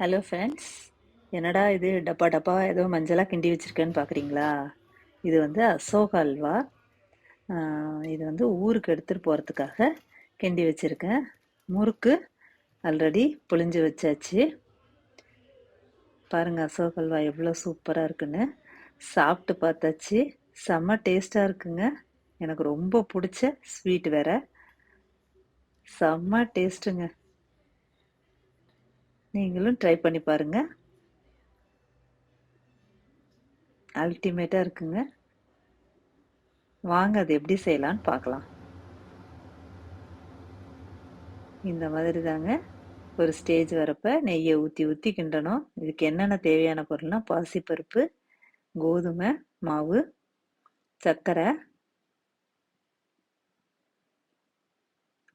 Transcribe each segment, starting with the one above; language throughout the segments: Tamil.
ஹலோ ஃப்ரெண்ட்ஸ் என்னடா இது? டப்பா டப்பா ஏதோ மஞ்சளாக கிண்டி வச்சுருக்கேன்னு பார்க்குறீங்களா இது வந்து அசோக அல்வா. இது வந்து ஊருக்கு எடுத்துகிட்டு போகிறதுக்காக கிண்டி வச்சுருக்கேன். முறுக்கு ஆல்ரெடி புளிஞ்சு வச்சாச்சு. பாருங்கள் அசோக அல்வா எவ்வளோ சூப்பராக இருக்குன்னு. சாப்பிட்டு பார்த்தாச்சு. செம்ம டேஸ்ட்டாக இருக்குங்க. எனக்கு ரொம்ப பிடிச்ச ஸ்வீட் வேற. செம்ம டேஸ்ட்டுங்க. நீங்களும் ட்ரை பண்ணி பாருங்க. அல்டிமேட்டாக இருக்குங்க. வாங்க அது எப்படி செய்யலான்னு பார்க்கலாம். இந்த மாதிரி தாங்க. ஒரு ஸ்டேஜ் வரப்ப நெய்யை ஊற்றி ஊற்றி கிண்டணும். இதுக்கு என்னென்ன தேவையான பொருள்னா பாசிப்பருப்பு கோதுமை மாவு சர்க்கரை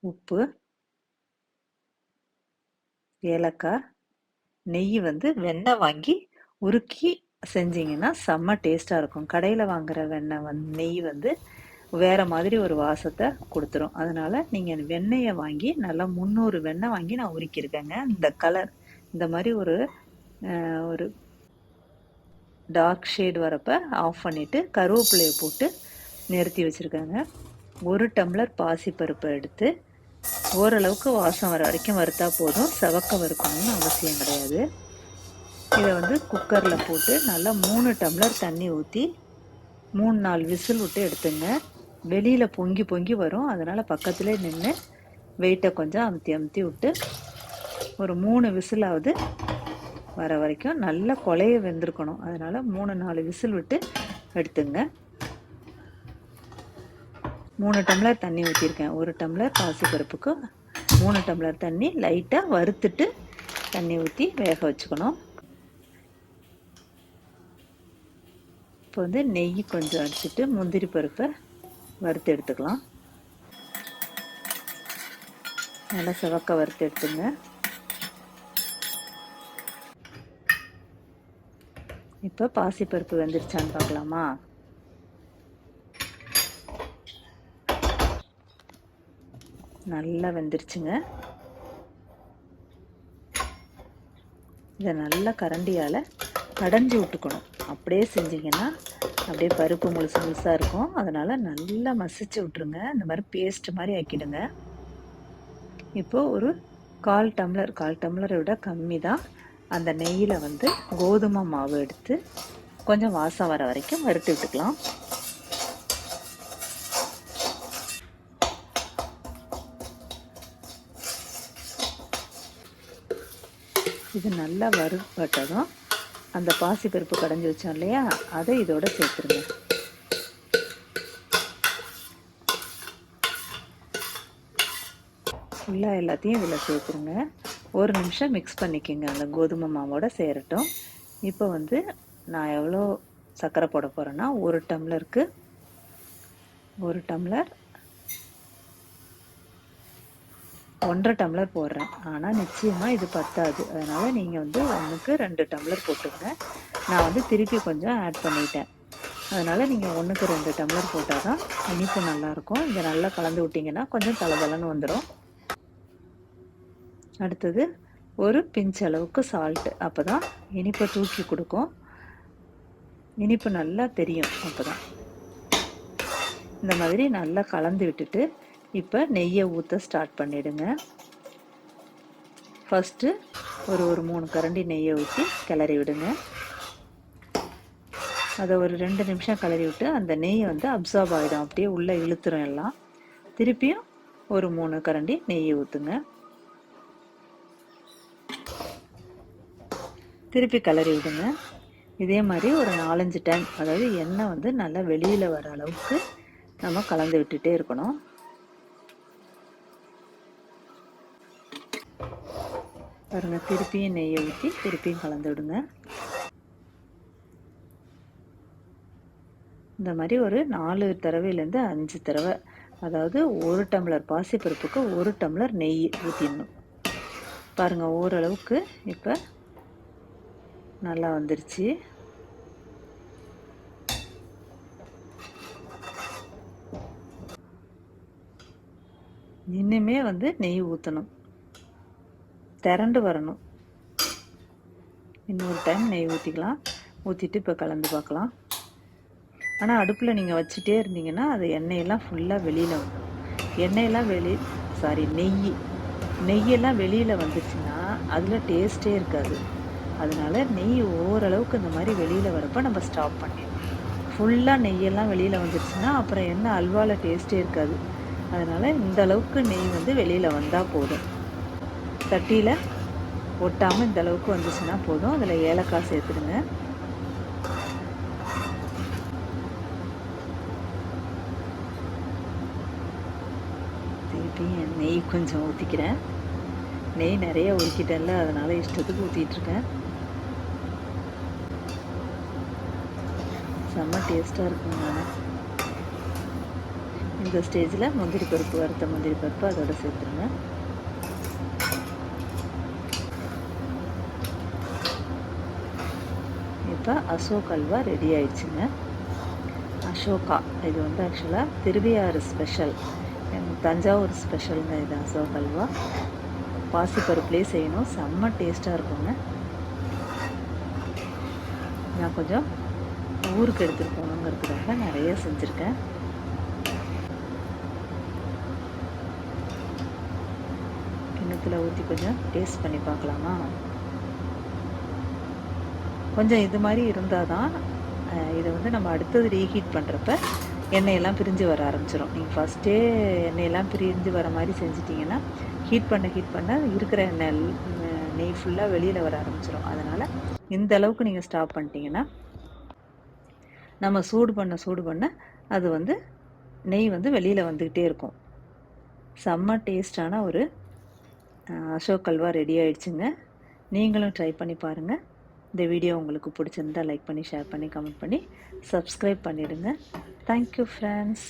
உப்பு ஏலக்காய் நெய் வந்து வெண்ணெய் வாங்கி உருக்கி செஞ்சீங்கன்னா செம்ம டேஸ்ட்டாக இருக்கும். கடையில் வாங்குற வெண்ணெய் வந்து நெய் வந்து வேற மாதிரி ஒரு வாசத்தை கொடுத்துரும். அதனால நீங்கள் வெண்ணெயை வாங்கி நல்லா முந்நூறு வெண்ணெய் வாங்கி நான் உருக்கியிருக்கேங்க. இந்த கலர் இந்த மாதிரி ஒரு ஒரு டார்க் ஷேட் வரப்ப ஆஃப் பண்ணிட்டு கருவேப்பிலையை போட்டு நிறுத்தி வச்சுருக்கேங்க. ஒரு டம்ளர் பாசிப்பருப்பை எடுத்து ஓரளவுக்கு வாசம் வர வரைக்கும் வறுத்தா போதும். செவக்க வறுக்கணும்னு அவசியம் கிடையாது. இதை வந்து குக்கரில் போட்டு நல்லா மூணு டம்ளர் தண்ணி ஊற்றி மூணு நாலு விசில் விட்டு எடுத்துங்க. வெளியில் பொங்கி பொங்கி வரும். அதனால் பக்கத்துலேயே நின்று வெயிட்டை கொஞ்சம் அமுத்தி அமுத்தி விட்டு ஒரு மூணு விசிலாவது வர வரைக்கும் நல்லா கொலைய வெந்திருக்கணும். அதனால் மூணு நாலு விசில் விட்டு எடுத்துங்க. மூணு டம்ளர் தண்ணி ஊற்றிருக்கேன் ஒரு டம்ளர் பாசிப்பருப்புக்கு மூணு டம்ளர் தண்ணி லைட்டாக வறுத்துட்டு தண்ணி ஊற்றி வேக வச்சுக்கணும். இப்போ வந்து நெய் கொஞ்சம் அடிச்சுட்டு முந்திரி பருப்பை வறுத்து எடுத்துக்கலாம். நல்லா சிவக்க வறுத்து எடுத்துங்க. இப்போ பாசிப்பருப்பு வெந்துருச்சான்னு பார்க்கலாமா? நல்லா வெந்துருச்சுங்க. இதை நல்லா கரண்டியால் கடைஞ்சி விட்டுக்கணும். அப்படியே செஞ்சீங்கன்னா அப்படியே பருப்பு முழுசு முழுசாக இருக்கும். அதனால் நல்லா மசிச்சு விட்ருங்க இந்த மாதிரி பேஸ்ட் மாதிரி ஆக்கிடுங்க. இப்போ ஒரு கால் டம்ளர் கால் டம்ளரை விட கம்மி தான். அந்த நெய்யில் வந்து கோதுமை மாவு எடுத்து கொஞ்சம் வாசம் வர வரைக்கும் வறுத்து விட்டுக்கலாம். இது நல்லா வறுபட்டதும் அந்த பாசிப்பருப்பு கடைஞ்சி வச்சோம் இல்லையா? அதை இதோட சேர்த்துருங்க. ஃபுல்லாக எல்லாத்தையும் இதில் சேர்த்துருங்க. ஒரு நிமிஷம் மிக்ஸ் பண்ணிக்கோங்க. அந்த கோதுமை மாவோட சேரட்டும். இப்போ வந்து நான் எவ்வளோ சர்க்கரை போட போகிறேன்னா ஒரு டம்ளருக்கு ஒரு டம்ளர் ஒன்றரை டம்ளர் போடுறேன். ஆனால் நிச்சயமாக இது பத்தாது. அதனால் நீங்கள் வந்து ஒன்றுக்கு ரெண்டு டம்ளர் போட்டுங்க நான் வந்து திருப்பி கொஞ்சம் ஆட் பண்ணிட்டேன். அதனால் நீங்கள் ஒன்றுக்கு ரெண்டு டம்ளர் போட்டால் தான் இனிப்பு நல்லாயிருக்கும். இதை நல்லா கலந்து விட்டிங்கன்னா கொஞ்சம் தளதளன்னு வந்துடும் அடுத்தது ஒரு பிஞ்ச் அளவுக்கு சால்ட்டு அப்போ தான் இனிப்பை தூக்கி கொடுக்கும். இனிப்பு நல்லா தெரியும் அப்போ தான் இந்த மாதிரி நல்லா கலந்து விட்டுட்டு இப்போ நெய்யை ஊற்ற ஸ்டார்ட் பண்ணிடுங்க. ஃபஸ்ட்டு ஒரு ஒரு மூணு கரண்டி நெய்யை ஊற்றி கிளறி விடுங்க. அதை ஒரு ரெண்டு நிமிஷம் கிளறி விட்டு அந்த நெய் வந்து அப்சார்ப் ஆகிடும் அப்படியே உள்ளே இழுத்துரும் எல்லாம். திருப்பியும் ஒரு மூணு கரண்டி நெய்யை ஊற்றுங்க திருப்பி கிளறி விடுங்க. இதே மாதிரி ஒரு நாலஞ்சு டைம் அதாவது எண்ணெய் வந்து நல்லா வெளியில் வர அளவுக்கு நம்ம கலந்து விட்டுட்டே இருக்கணும். பாருங்கள் திருப்பியும் நெய்யை ஊற்றி திருப்பியும் கலந்து விடுங்க. இந்த மாதிரி ஒரு நாலு தடவையிலேருந்து அஞ்சு தடவை அதாவது ஒரு டம்ளர் பாசிப்பருப்புக்கு ஒரு டம்ளர் நெய் ஊற்றிடணும் பாருங்கள் ஓரளவுக்கு இப்போ நல்லா வந்துருச்சு. இன்னுமே வந்து நெய் ஊற்றணும் திரண்டு வரணும். இன்னொரு டைம் நெய் ஊற்றிக்கலாம் ஊற்றிட்டு இப்போ கலந்து பார்க்கலாம். ஆனால் அடுப்பில் நீங்கள் வச்சுட்டே இருந்தீங்கன்னா அது எண்ணெயெல்லாம் ஃபுல்லாக வெளியில் வந்துடும் எண்ணெயெல்லாம் வெளி சாரி நெய். நெய்யெல்லாம் வெளியில் வந்துச்சுன்னா அதில் டேஸ்ட்டே இருக்காது. அதனால நெய் ஓரளவுக்கு இந்த மாதிரி வெளியில் வரப்போ நம்ம ஸ்டாப் பண்ணிடணும். ஃபுல்லாக நெய்யெல்லாம் வெளியில் வந்துருச்சுன்னா அப்புறம் என்ன அல்வாவில் டேஸ்ட்டே இருக்காது. அதனால் இந்த அளவுக்கு நெய் வந்து வெளியில் வந்தால் போதும். சட்டியில் ஒட்டாமல் இந்த அளவுக்கு வந்துச்சுன்னா போதும். அதில் ஏலக்காய் சேர்த்துடுங்க. திருப்பி நெய் கொஞ்சம் ஊற்றிக்கிறேன் நெய் நிறைய ஊற்றிட்டேன்ல அதனால் இஷ்டத்துக்கு ஊற்றிட்டுருக்கேன் செம்ம டேஸ்ட்டாக இருக்குங்க இந்த ஸ்டேஜில் முந்திரி பருப்பு வறுத்த முந்திரி பருப்பு அதோட சேர்த்துருங்க. இப்போ அசோக் அல்வா ரெடி ஆயிடுச்சுங்க. அசோகா இது வந்து ஆக்சுவலாக திருவையாறு ஸ்பெஷல் தஞ்சாவூர் ஸ்பெஷலுங்க இது அசோக் அல்வா. பாசிப்பருப்புலேயே செய்யணும். செம்ம டேஸ்ட்டாக இருக்குங்க. நான் கொஞ்சம் ஊருக்கு எடுத்துகிட்டு போகணுங்கிறதுக்காக நிறைய செஞ்சுருக்கேன். கிண்ணத்தில் ஊற்றி கொஞ்சம் டேஸ்ட் பண்ணி பார்க்கலாமா? கொஞ்சம் இது மாதிரி இருந்தால் தான் இதை வந்து நம்ம அடுத்தது ரீஹீட் பண்ணுறப்ப எண்ணெயெல்லாம் பிரிஞ்சு வர ஆரம்பிச்சிடும் நீங்கள் ஃபஸ்ட்டே எண்ணெயெல்லாம் பிரிஞ்சு வர மாதிரி செஞ்சிட்டிங்கன்னா ஹீட் பண்ண ஹீட் பண்ண இருக்கிற எண்ணெய் நெய் ஃபுல்லாக வெளியில் வர ஆரம்பிச்சிடும் அதனால் இந்த அளவுக்கு நீங்கள் ஸ்டாப் பண்ணிட்டீங்கன்னா நம்ம சூடு பண்ண சூடு பண்ண அது வந்து நெய் வந்து வெளியில் வந்துக்கிட்டே இருக்கும். செம்ம டேஸ்டான ஒரு அசோக் அல்வா ரெடி ஆயிடுச்சுங்க. நீங்களும் ட்ரை பண்ணி பாருங்கள் இந்த வீடியோ உங்களுக்கு பிடிச்சிருந்தா லைக் பண்ணி ஷேர் பண்ணி கமெண்ட் பண்ணி சப்ஸ்கிரைப் பண்ணிவிடுங்க தேங்க்யூ ஃப்ரெண்ட்ஸ்